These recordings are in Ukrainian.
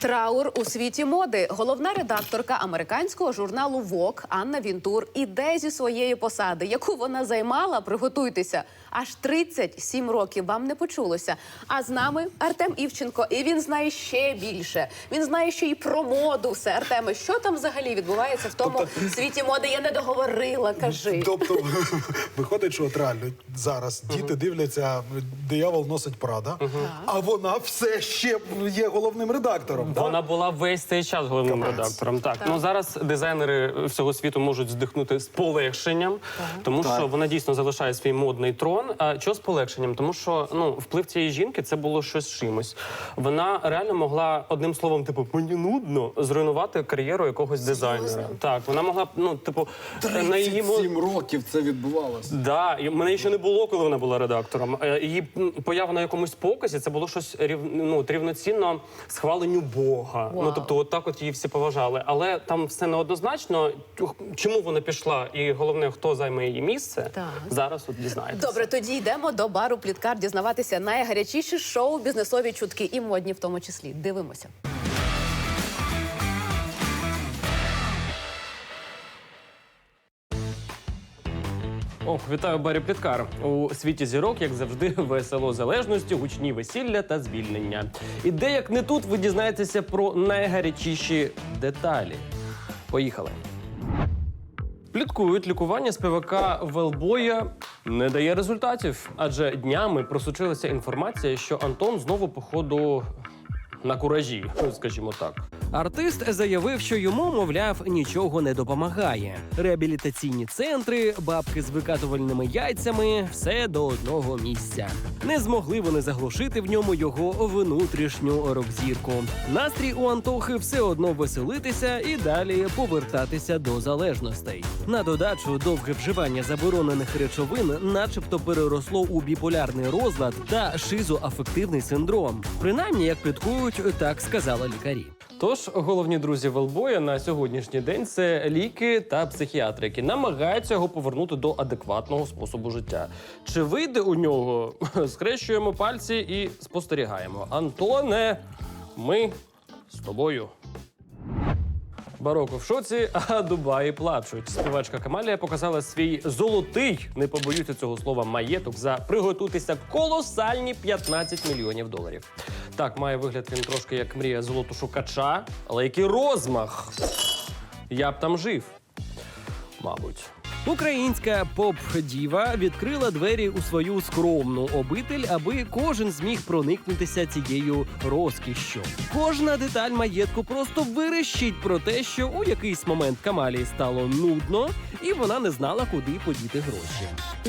Траур у світі моди. Головна редакторка американського журналу Vogue Анна Вінтур іде зі своєї посади, яку вона займала. Приготуйтеся аж 37 років. Вам не почулося. А з нами Артем Івченко, і він знає ще більше. Він знає ще й про моду. Все Артеме, що там взагалі відбувається в тому світі моди? Я не договорила. Кажи. Тобто виходить, що от реально зараз діти дивляться, диявол носить Прада, а вона все ще є головним редактором. Вона була весь цей час головним Капець. редактором. Так. ну зараз дизайнери всього світу можуть здихнути з полегшенням, тому що вона дійсно залишає свій модний трон. А що з полегшенням? Тому що ну вплив цієї жінки це було щось чимось. Вона реально могла одним словом, типу, мені нудно зруйнувати кар'єру якогось дизайнера. Так, вона могла б, ну, типу, на її 37 років це відбувалося. Да, і мене ще не було, коли вона була редактором. Е, Її поява на якомусь показі це було щось рів, ну, рівноцінно схваленню Бога. Вау. Ну тобто, от так от її всі поважали. Але там все неоднозначно. Чому вона пішла, і головне, хто займе її місце, Так. зараз от дізнаєтеся. Добре, тоді йдемо до бару Пліткар дізнаватися найгарячіші шоу, бізнесові чутки і модні в тому числі. Дивимося. Ох, вітаю Барі Пліткар. У світі зірок, як завжди, весело залежності, гучні весілля та звільнення. І де як не тут ви дізнаєтеся про найгарячіші деталі. Поїхали. Пліткують, лікування співака Велбоя не дає результатів, адже днями просочилася інформація, що Антон знову походу на куражі, скажімо так. Артист заявив, що йому, мовляв, нічого не допомагає. Реабілітаційні центри, бабки з викатувальними яйцями все до одного місця. Не змогли вони заглушити в ньому його внутрішню рок-зірку. Настрій у Антохи все одно веселитися і далі повертатися до залежностей. На додачу, довге вживання заборонених речовин, начебто, переросло у біполярний розлад та шизоафективний синдром. Принаймні, як пліткують, так сказали лікарі. Тож головні друзі Велбоя на сьогоднішній день це ліки та психіатри, які намагаються його повернути до адекватного способу життя. Чи вийде у нього? Скрещуємо пальці і спостерігаємо. Антоне, ми з тобою. Бароко в шоці, а Дубаї плачуть. Співачка Камалія показала свій золотий, не побоюся цього слова, маєток за приготуйтеся колосальні 15 мільйонів доларів. Так, має вигляд він трошки як мрія золотошукача, але який розмах! Я б там жив. Мабуть. Українська поп-діва відкрила двері у свою скромну обитель, аби кожен зміг проникнутися цією розкішшю. Кожна деталь маєтку просто вирещить про те, що у якийсь момент Камалії стало нудно, і вона не знала, куди подіти гроші.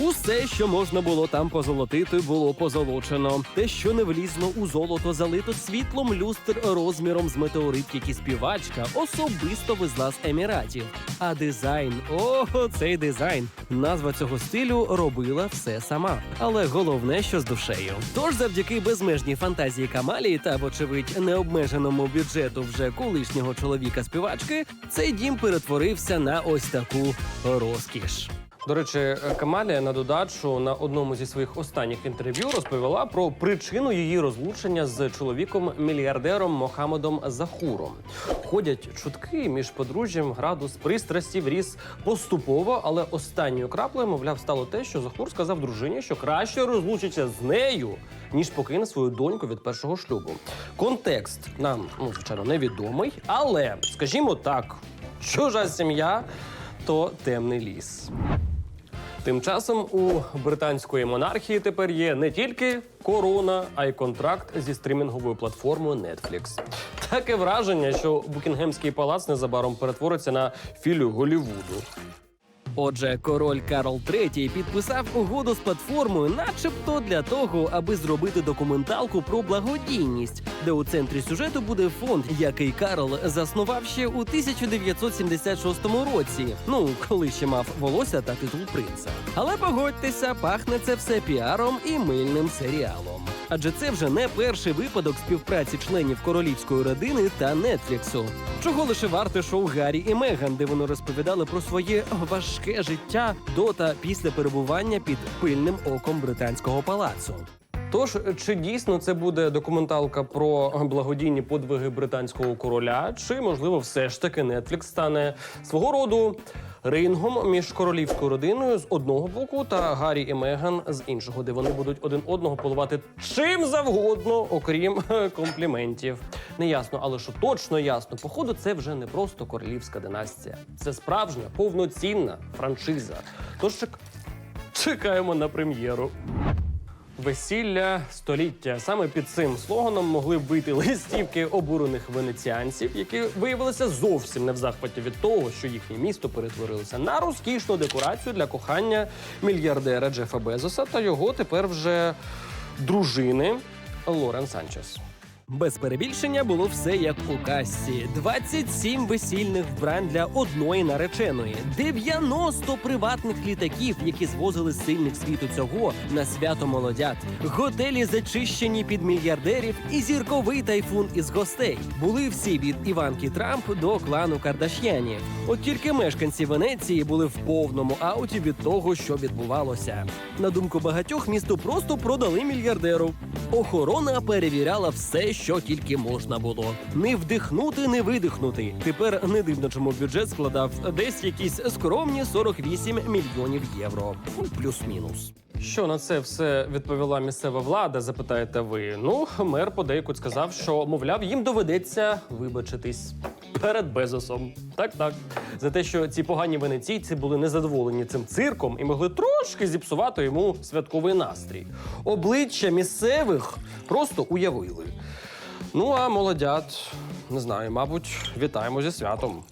Усе, що можна було там позолотити, було позолочено. Те, що не влізло у золото, залито світлом люстр розміром з метеорит, які співачка особисто везла з еміратів. А дизайн, о, цей дизайн. Назва цього стилю робила все сама. Але головне, що з душею. Тож, завдяки безмежній фантазії Камалії та, вочевидь, необмеженому бюджету вже колишнього чоловіка співачки, цей дім перетворився на ось таку розкіш. До речі, Камалія на додачу на одному зі своїх останніх інтерв'ю розповіла про причину її розлучення з чоловіком мільярдером Мохамедом Захуром. Ходять чутки між подружжям градус пристрасті ріс поступово, але останньою краплею, мовляв, стало те, що Захур сказав дружині, що краще розлучиться з нею, ніж покине свою доньку від першого шлюбу. Контекст нам, ну звичайно, невідомий, але скажімо так, чужа сім'я то темний ліс. Тим часом у британської монархії тепер є не тільки корона, а й контракт зі стрімінговою платформою Netflix. Таке враження, що Букінгемський палац незабаром перетвориться на філію Голівуду. Отже, король Карл III підписав угоду з платформою, начебто для того, аби зробити документалку про благодійність, де у центрі сюжету буде фонд, який Карл заснував ще у 1976 році. Ну, коли ще мав волосся та титул принца. Але погодьтеся, пахне це все піаром і мильним серіалом. Адже це вже не перший випадок співпраці членів королівської родини та Нетфліксу. Чого лише варте шоу Гаррі і Меган, де вони розповідали про своє важке життя до та після перебування під пильним оком британського палацу. Тож, чи дійсно це буде документалка про благодійні подвиги британського короля, чи можливо все ж таки Netflix стане свого роду рингом між королівською родиною з одного боку та Гаррі і Меган з іншого, де вони будуть один одного полувати чим завгодно, окрім компліментів. компліментів. Неясно, але що точно ясно, походу, це вже не просто королівська династія, це справжня повноцінна франшиза. Тож чекаємо на прем'єру. Весілля століття саме під цим слоганом могли б вийти листівки обурених венеціанців, які виявилися зовсім не в захваті від того, що їхнє місто перетворилося на розкішну декорацію для кохання мільярдера Джефа Безоса та його тепер вже дружини Лорен Санчес. Без перебільшення було все як у касці: 27 весільних вбрань для одної нареченої, 90 приватних літаків, які звозили сильних світу цього на свято молодят, готелі зачищені під мільярдерів і зірковий тайфун із гостей. Були всі від Іванки Трамп до клану Кардаш'янів. От тільки мешканці Венеції були в повному ауті від того, що відбувалося. На думку багатьох, місто просто продали мільярдеру. Охорона перевіряла все, що тільки можна було. Не вдихнути, не видихнути. Тепер не дивно, чому бюджет складав десь якісь скромні 48 мільйонів євро. Ну, Плюс-мінус. Що на це все відповіла місцева влада? Запитаєте ви? Ну, мер подейкуть сказав, що мовляв, їм доведеться вибачитись перед Безосом. Так, так. За те, що ці погані венеційці були незадоволені цим цирком і могли трошки зіпсувати йому святковий настрій. Обличчя місцевих просто уявили. Ну а молодят, не знаю, мабуть, вітаємо зі святом.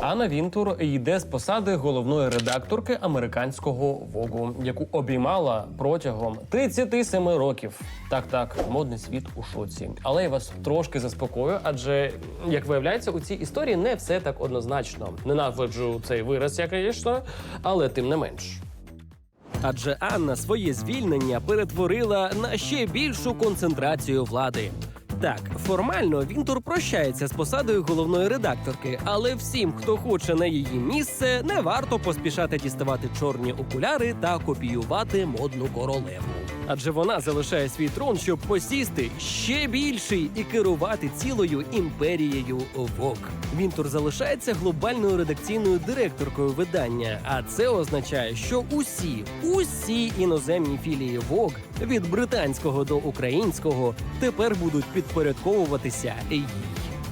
Анна Вінтур йде з посади головної редакторки американського Вогу, яку обіймала протягом 37 років. Так, так, модний світ у шоці. Але я вас трошки заспокою, адже як виявляється, у цій історії не все так однозначно. Ненавиджу цей вираз, я, звісно, але тим не менш. Адже Анна своє звільнення перетворила на ще більшу концентрацію влади. Так, формально Вінтур прощається з посадою головної редакторки, але всім, хто хоче на її місце, не варто поспішати діставати чорні окуляри та копіювати модну королеву. Адже вона залишає свій трон, щоб посісти ще більший і керувати цілою імперією ВОК. Вінтур залишається глобальною редакційною директоркою видання, а це означає, що усі, усі іноземні філії ВОК від британського до українського тепер будуть підпорядковуватися їй.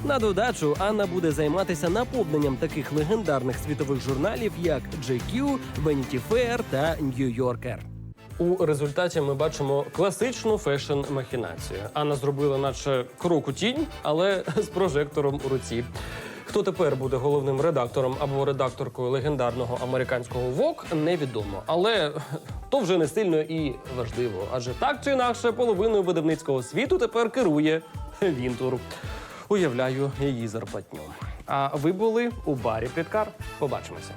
На додачу Анна буде займатися наповненням таких легендарних світових журналів, як GQ, Vanity Fair та New Yorker. У результаті ми бачимо класичну фешн-махінацію. Анна зробила, наче крок у тінь, але з прожектором у руці. Хто тепер буде головним редактором або редакторкою легендарного американського Vogue, невідомо. Але то вже не сильно і важливо. Адже так чи інакше половиною видавницького світу тепер керує Вінтур. Уявляю її зарплатню. А ви були у барі Пліткар. Побачимося.